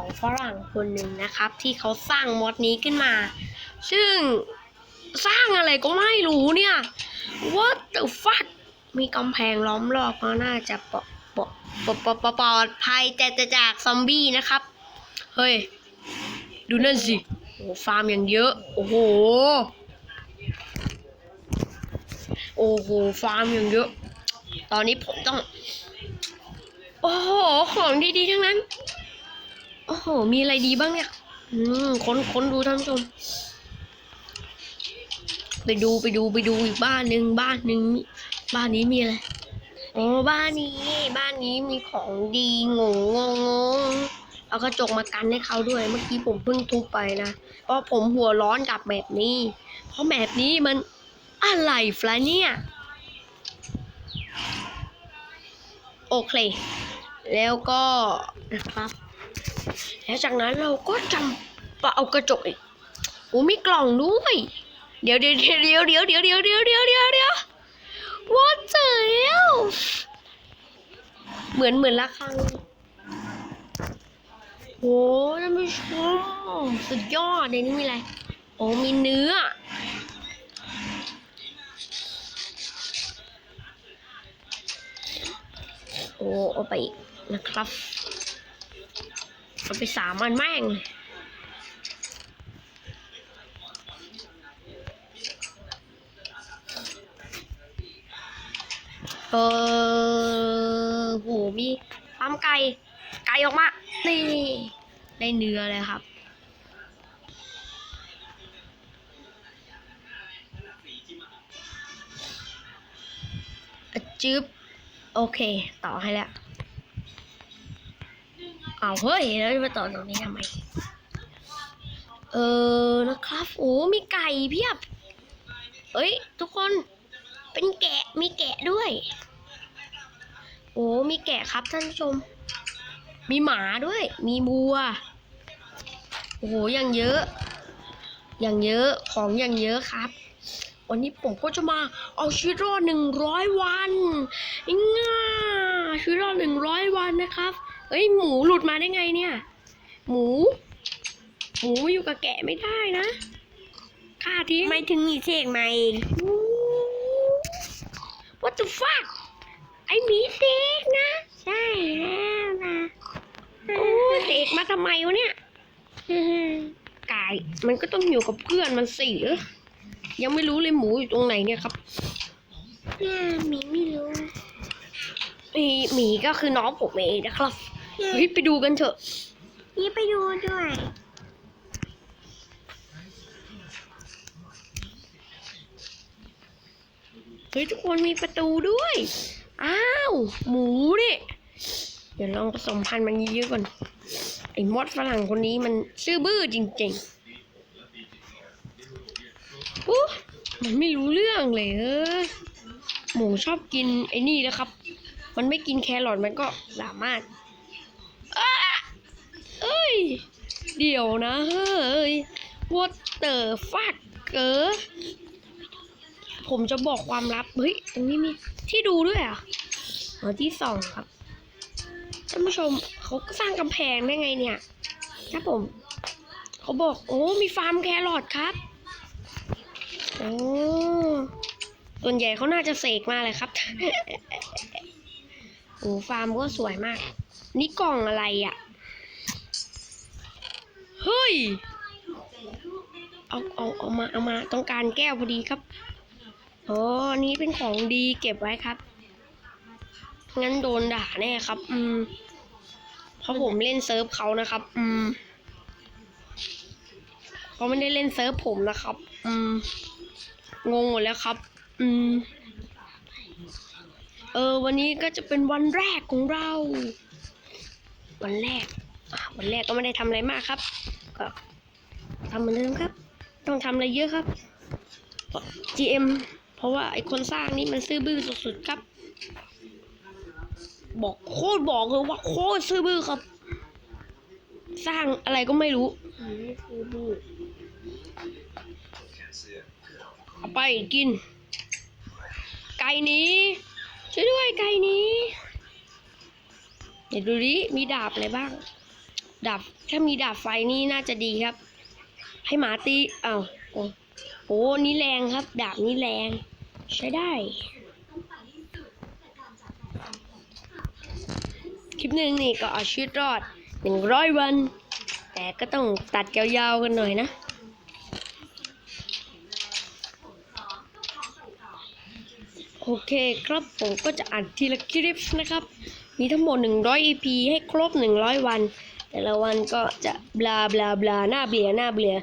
ของฝรั่งคนหนึ่งนะครับ ที่เขาสร้างมอดนี้ขึ้นมา ซึ่งสร้างอะไรก็ไม่รู้เนี่ย What the fuck มีกำแพงล้อมรอบก็น่าจะปลอดปลอดปลอดปลอดปลอดปอดภัยแต่จะจากซอมบี้นะครับ เฮ้ย ดูนั่นสิโอ้ฟาร์มอย่างเยอะ โอ้โห โอ้โห ฟาร์มอย่างเยอะ ตอนนี้ผมต้อง โอ้โห ของดีๆ ทั้งนั้น โอ้โห มีอะไรดีบ้างเนี่ย อืมค้นค้นดูท่านผู้ชม ไปดูไปดูไปดูอีกบ้านหนึ่งบ้านหนึ่งบ้านนี้มีอะไร อ๋อ บ้านนี้ บ้านนี้มีของดีงงงงงเอากระจกมากันให้เขาด้วย เมื่อกี้ผมเพิ่งทุบไปนะ เพราะผมหัวร้อนกับแบบนี้ เพราะแบบนี้มันอะไรฟละเนี่ย โอเค แล้วก็นะครับ แล้วจากนั้นเราก็จำปะเอากระจกอีกโอ้มีกล่องด้วย เดี๋ยวเดี๋ยวเดี๋ยวเดี๋ยวเดี๋ยวเดี๋ยวเดี๋ยวเดี๋ยวเดี๋ยวเดี๋ยวเดี๋ยวเหมือนเหมือนละครังโอ้ท่านผู้ชมสุดยอดในนี้มีอะไร โอ้มีเนื้อ โอ้เอาไปอีกนะครับ เอาไปสามอันแม่งเลยเออโหมีฟาร์มไก่ไก่ออกมา นี่ได้เนื้อเลยครับ จึ๊บ โอเค ต่อให้แล้ว เอาเฮ้ยแล้วจะมาต่อตรงนี้ทำไม เออนะครับ โอ้มีไก่เพียบ เอ้ย ทุกคนเป็นแกะมีแกะด้วย โอ้มีแกะครับท่านผู้ชม มีหมาด้วย มีบัว โอ้โหอย่างเยอะ อย่างเยอะของอย่างเยอะครับ วันนี้ผมก็จะมาเอาชีวิตรอดหนึ่งร้อยวันง่าชีวิตรอดหนึ่งร้อยวันนะครับ เฮ้ยหมูหลุดมาได้ไงเนี่ย หมู หมูอยู่กับแกะไม่ได้นะฆ่าทิ้งไม่ถึงอีเสกมาเอง What the fuck ไอหมีเสกนะ ใช่แล้วนะโอ้เสกมาทำไมวะเนี่ยกายมันก็ต้องอยู่กับเพื่อนมันสิเออยังไม่รู้เลยหมูอยู่ตรงไหนเนี่ยครับเนี่ยหมีไม่รู้หมีหมีก็คือน้องผมเองนะครับ เฮ้ยไปดูกันเถอะพี่ไปดูด้วย เฮ้ยทุกคนมีประตูด้วย อ้าว หมูดิเดี๋ยวลองผสมพันธุ์มันเยอะๆก่อน ไอ้มดฝรั่งคนนี้มันซื่อบื้อจริงๆอู้มันไม่รู้เรื่องเลยเออหมูชอบกินไอ้นี่นะครับ มันไม่กินแครอทมันก็สามารถอ้าเอ้ย เดี๋ยวนะเฮ้ย what the fuck เกอผมจะบอกความลับ เฮ้ย ตรงนี้มีที่ดูด้วยอะอ๋อที่สองครับ ท่านผู้ชมเขาสร้างกำแพงได้ไงเนี่ยครับผม เขาบอก โอ้ มีฟาร์มแครอทครับ โอ้ส่วนใหญ่เขาน่าจะเสกมาเลยครับ โอ้ ฟาร์มก็สวยมาก นี่กล่องอะไรอะ เฮ้ย เอาเอาเอามาเอามาต้องการแก้วพอดีครับอ้อันนี้เป็นของดีเก็บไว้ครับ งั้นโดนด่าแน่ครับ อืม เพราะผมเล่นเซิร์ฟเขานะครับ อืมเขาไม่ได้เล่นเซิร์ฟผมนะครับ อืม งงหมดแล้วครับ อืม เออ วันนี้ก็จะเป็นวันแรกของเรา วันแรก วันแรกก็ไม่ได้ทำอะไรมากครับ ก็ทำเหมือนเดิมครับ ต้องทำอะไรเยอะครับ GM เพราะว่าไอคนสร้างนี่มันซื่อบื้อสุดๆครับ บอกโคตรบอกเลยว่าโคตรซื่อบื้อครับ สร้างอะไรก็ไม่รู้หมีคือบูเอาไปกิน ไก่หนี้ช่วยด้วยไก่หนี้ เดี๋ยวดูดิมีดาบอะไรบ้าง ดาบถ้ามีดาบไฟนี่น่าจะดีครับ ให้หมาตีอ้าวโอ้โหนี่แรงครับ ดาบนี่แรง ใช้ได้ คลิปหนึ่งนี่ก็เอาชีวิตรอดหนึ่งร้อยวัน แต่ก็ต้องตัดยาวๆกันหน่อยนะโอเคครับผมก็จะอ่านทีละคลิปนะครับ มีทั้งหมด 100 EP ให้ครบ 100 วัน แต่ละวันก็จะบลาบลาบลาหน้าเบื่อหน้าเบื่อ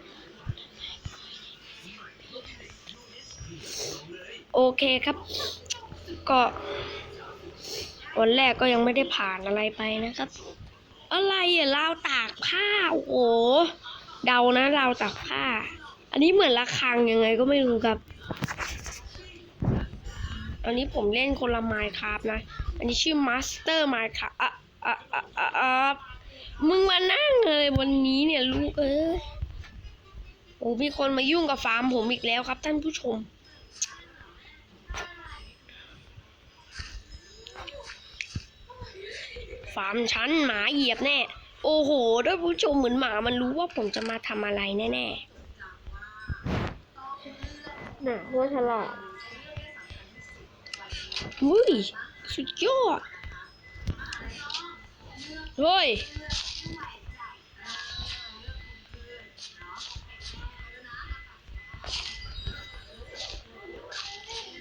โอเคครับ ก็วันแรกก็ยังไม่ได้ผ่านอะไรไปนะครับ อะไรอะราวตากผ้า โอ้โหเดานะราวตากผ้า อันนี้เหมือนระฆังยังไงก็ไม่รู้ครับ อันนี้ผมเล่นคนละไมค์ครับนะ อันนี้ชื่อ Master Minecraft อะอะอะอะอะ มึงมานั่งเลยวันนี้เนี่ยลูกเอ้ยโอ้มีคนมายุ่งกับฟาร์มผมอีกแล้วครับท่านผู้ชม ฟาร์มชั้นหมาเหยียบแน่ โอ้โหท่านผู้ชมเหมือนหมามันรู้ว่าผมจะมาทำอะไรแน่ๆน่ะหัวฉลาดๆอุ้ยสุดยอด เฮ้ย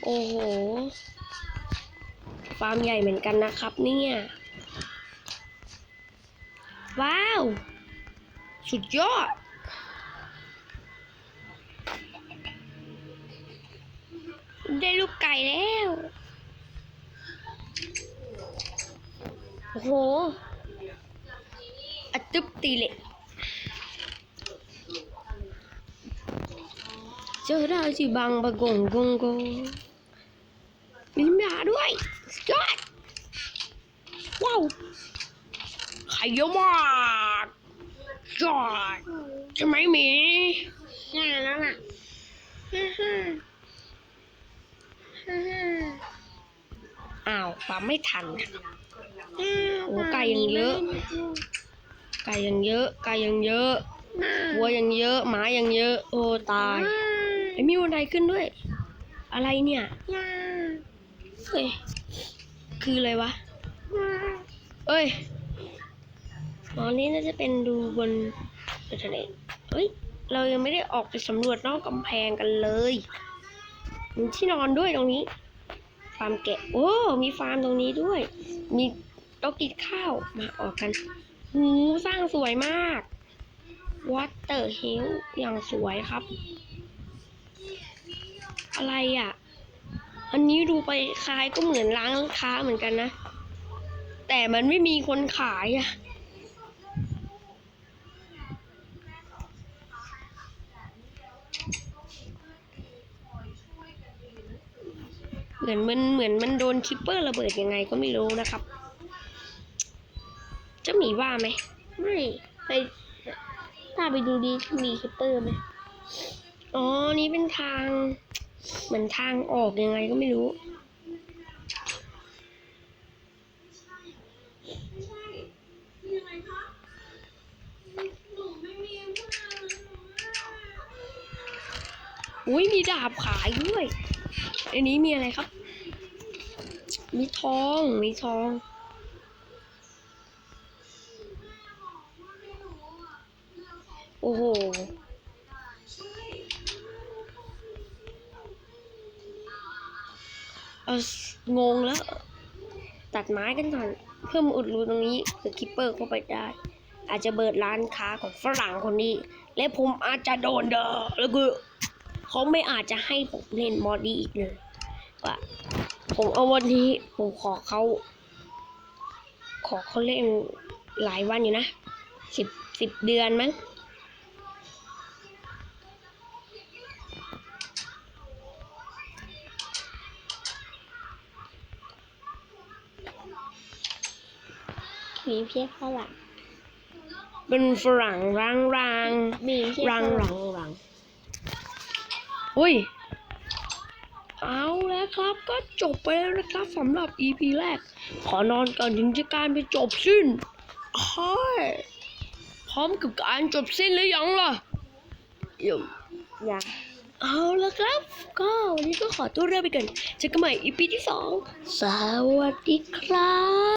โอ้โห ฟาร์มใหญ่เหมือนกันนะครับเนี่ย ว้าว สุดยอด ได้ลูกไก่แล้ว โอ้โห ตึบตีเหล็กเจอได้สิบางบะกงกงกงมีหมาด้วยสุดยอดว้าวไข่เยอะมากยอดใช่ไหมหมีใช่แล้วล่ะฮ่าฮ่าฮ่าฮ่าอ้าวปั๊มไม่ทันอะอ้าวโอ้ไก่ยังเยอะ ไก่ยังเยอะ ไก่ยังเยอะวัวยังเยอะ หมายังเยอะ โอ้ตายไอ้มีบันไดขึ้นด้วย อะไรเนี่ยย่าเฮ้ยคืออะไรวะย่าเอ้ยอ๋อนี่น่าจะเป็นดูบนอินเทอร์เน็ตเฮ้ย เรายังไม่ได้ออกไปสำรวจนอกกำแพงกันเลยมีที่นอนด้วยตรงนี้ ฟาร์มแกะ โอ้ มีฟาร์มตรงนี้ด้วย มีโต๊ะกินข้าว มาออกกัน หูสร้างสวยมากวัตเตอร์ฮิลอย่างสวยครับ อะไรอะ อันนี้ดูไปคล้ายก็เหมือนร้านค้าเหมือนกันนะ แต่มันไม่มีคนขายอะเหมือนมันเหมือนมันโดนคิปเปอร์ระเบิดยังไงก็ไม่รู้นะครับ มีว่าไหมไม่ไปถ้าไปดูดีมีคิปเปอร์ไหมอ๋อ นี่เป็นทาง เหมือนทางออกยังไงก็ไม่รู้ อุ้ยมีดาบขายด้วย อันนี้มีอะไรครับ มีทอง มีทอง อ้โห เอองงแล้ว ตัดไม้กันก่อนเพิ่มอุดรูตรงนี้เผื่อคิปเปอร์เข้าไปได้ อาจจะเปิดร้านค้าของฝรั่งคนนี้ และผมอาจจะโดนเด้อแล้วก็เขาไม่อาจจะให้ผมเล่นมอดี้อีกเลยว่าผมเอาวันนี้ผมขอเขาขอเขาเล่นหลายวันอยู่นะสิบสิบเดือนมั้ง มีเพียงฝรั่งเป็นฝรั่งรังรังมีเพียงรังฝรัรั่งงรังอุ้ย เอาแล้วครับก็จบไปแล้วนะครับสำหรับ EP แรก ขอนอนก่อนถึงจะการไปจบสิ้นเฮ้ยร้อมกับการจบสิ้นหรือยังล่ะเยี่ยมยังเอาละครับ ก็วันนี้ก็ขอตัวเริ่มไปก่อนเจอกันใหม่อีพีที่สองสวัสดีครับ